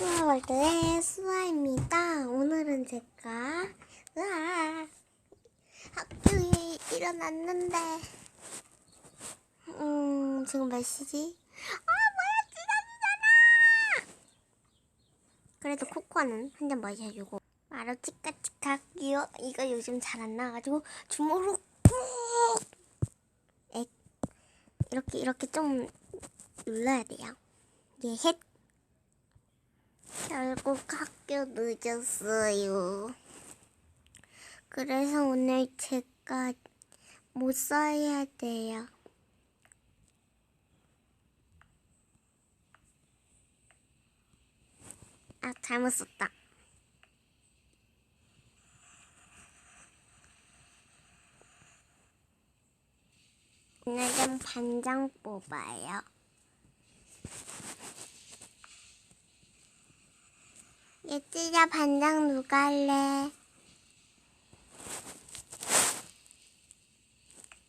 수아월드의 수아입니다. 오늘은 제가 으아, 학교에 일어났는데 음 지금 몇 시지? 아 뭐야 지각이잖아. 그래도 코코아는 한 잔 마셔주고 바로 치카치카기요. 이거 요즘 잘 안 나가지고 주먹으로 꾹 에, 이렇게 이렇게 좀 눌러야 돼요. 예, 헷 결국 학교 늦었어요. 그래서 오늘 제가 못 써야 돼요. 아, 잘못 썼다. 오늘은 반장 뽑아요. 얘들아 반장 누가 할래?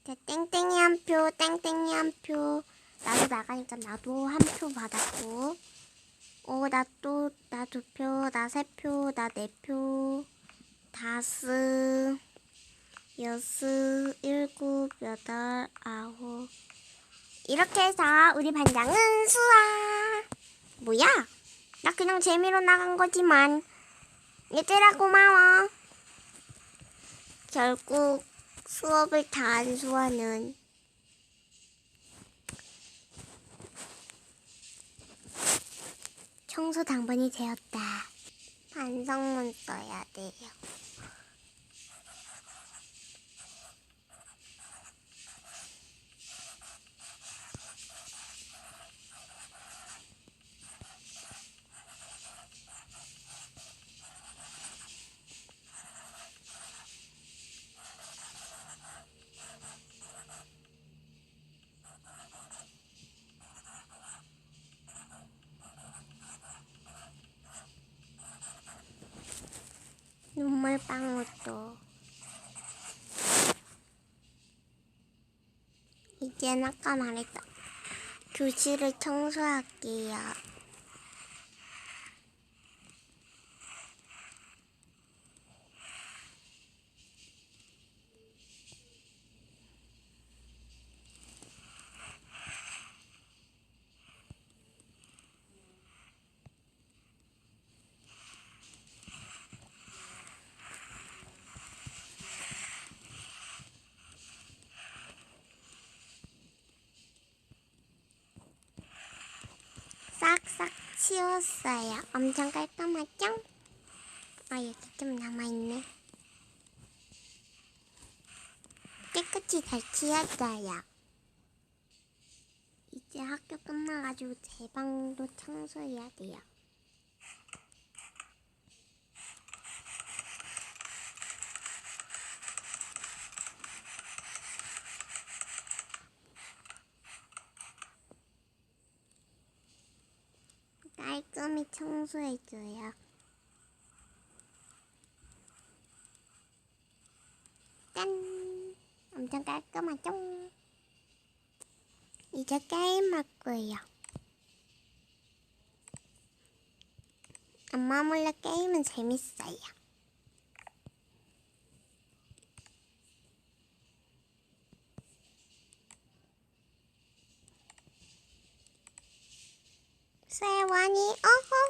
자, 땡땡이 한 표, 땡땡이 한 표. 나도 나가니까 나도 한 표 받았고. 오, 나 또, 나 두 표, 나 세 표, 나 네 표, 다섯, 여섯, 일곱, 여덟, 아홉. 이렇게 해서 우리 반장은 수아. 뭐야? 나 그냥 재미로 나간 거지만 얘들아 고마워. 결국 수업을 다한 수아는 청소 당번이 되었다. 반성문 써야 돼요. 눈물방울도 이젠 아까 말했다 교실을 청소할게요 치웠어요. 엄청 깔끔하죠? 아 여기 좀 남아있네. 깨끗이 잘 치웠어요. 이제 학교 끝나가지고 제 방도 청소해야 돼요 깔끔히 청소해줘요. 짠! 엄청 깔끔하죠? 이제 게임할 거예요. 엄마 몰래 게임은 재밌어요. 세원이 어허